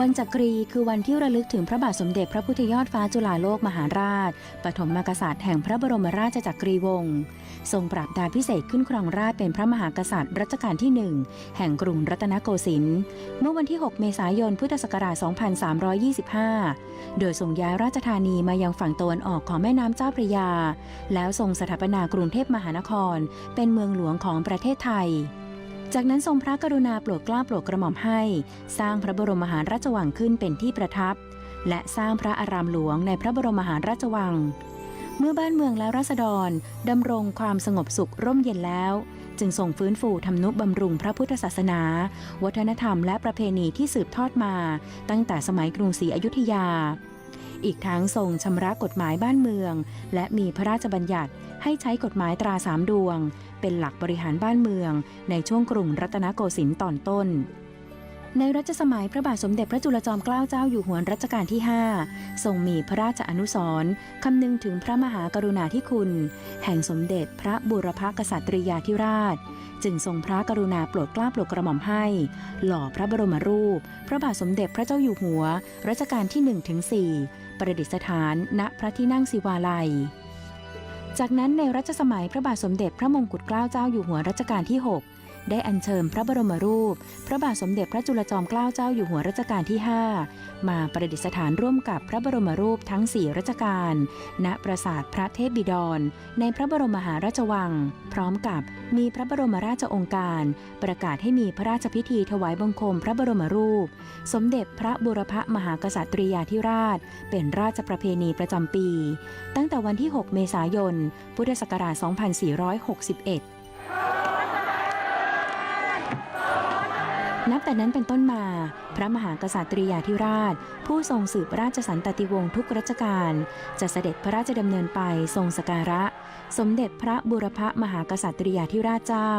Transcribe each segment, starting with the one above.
วันจักรีคือวันที่ระลึกถึงพระบาทสมเด็จพระพุทธยอดฟ้าจุฬาโลกมหาราช ปฐมมกษัตริย์แห่งพระบรมราชจักรีวงศ์ ทรงปรับดาพิเศษขึ้นครองราชเป็นพระมหากษัตริย์รัชกาลที่หนึ่งแห่งกรุงรัตนโกสินทร์ เมื่อวันที่ 6 เมษายน พุทธศักราช 2325 โดยทรงย้ายราชธานีมายังฝั่งตะวันออกของแม่น้ำเจ้าพระยา แล้วทรงสถาปนากรุงเทพมหานคร เป็นเมืองหลวงของประเทศไทย จากนั้นทรงพระกรุณาโปรดกล้าโปรดกระหม่อมให้ สร้างพระบรมมหาราชวังขึ้นเป็นที่ประทับ และสร้างพระอารามหลวงในพระบรมมหาราชวัง เมื่อบ้านเมืองและราษฎรดำรงความสงบสุขร่มเย็นแล้ว จึงส่งฟื้นฟูทำนุบำรุงพระพุทธศาสนา วัฒนธรรมและประเพณีที่สืบทอดมา ตั้งแต่สมัยกรุงศรีอยุธยา อีกทั้งทรงชำระกฎหมายบ้านเมือง และมีพระราชบัญญัติให้ใช้กฎหมายตราสามดวง เป็นหลักบริหารบ้านเมือง ในช่วงกรุงรัตนโกสินทร์ตอนต้น ในรัชสมัยพระบาทสมเด็จพระจุลจอมเกล้าเจ้าอยู่หัวรัชกาลที่ 5 ทรงมีพระราชอนุสรณ์คำนึงถึงพระมหากรุณาธิคุณ แห่งสมเด็จพระบุรพกษัตริยาธิราช จึงทรงพระกรุณาโปรดเกล้าโปรดกระหม่อมให้ หล่อพระบรมรูป พระบาทสมเด็จพระเจ้าอยู่หัวรัชกาลที่1ถึง4ประดิษฐานณพระที่นั่งศิวาลัยจากนั้นในรัชสมัยพระบาทสมเด็จพระมงกุฎเกล้าเจ้าอยู่หัวรัชกาลที่ 6 ได้อัญเชิญพระบรมรูป พระบาทสมเด็จพระจุลจอมเกล้าเจ้าอยู่หัวรัชกาลที่ 5 มาประดิษฐานร่วมกับพระบรมรูปทั้ง 4 รัชกาล ณ ปราสาทพระเทพบิดร ในพระบรมมหาราชวัง พร้อมกับมีพระบรมราชองค์การ ประกาศให้มีพระราชพิธีถวายบังคมพระบรมรูป สมเด็จพระบุรพมหากษัตริยาธิราช เป็นราชประเพณีประจำปี ตั้งแต่วันที่ 6 เมษายน พุทธศักราช 2461 นับแต่นั้นเป็นต้นมา พระมหากษัตริยาธิราช ผู้ทรงสืบราชสันตติวงศ์ทุกรัชกาลจะเสด็จพระราชดำเนินไปทรงสการะ สมเด็จพระบุรพมหากษัตริยาธิราชเจ้า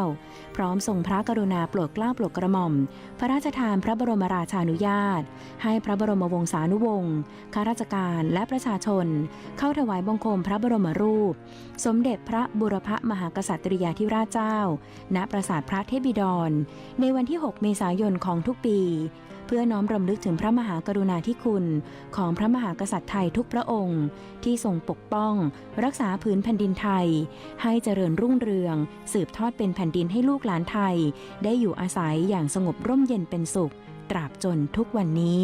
พร้อมทรงพระกรุณาโปรดเกล้าโปรดกระหม่อม พระราชทานพระบรมราชานุญาต ให้พระบรมวงศานุวงศ์ข้าราชการและประชาชน เข้าถวายบังคมพระบรมรูป สมเด็จพระบุรพมหากษัตริยาธิราชเจ้า ณปราสาทพระเทพบิดร ในวันที่ 6 เมษายยนของทุกปี เพื่อน้อมรำลึกถึงพระมหากรุณาธิคุณของพระมหากษัตริย์ไทยทุกพระองค์ ที่ทรงปกป้อง รักษาพื้นแผ่นดินไทย ให้เจริญรุ่งเรือง สืบทอดเป็นแผ่นดินให้ลูกหลานไทย ได้อยู่อาศัยอย่างสงบร่มเย็นเป็นสุข ตราบจนทุกวันนี้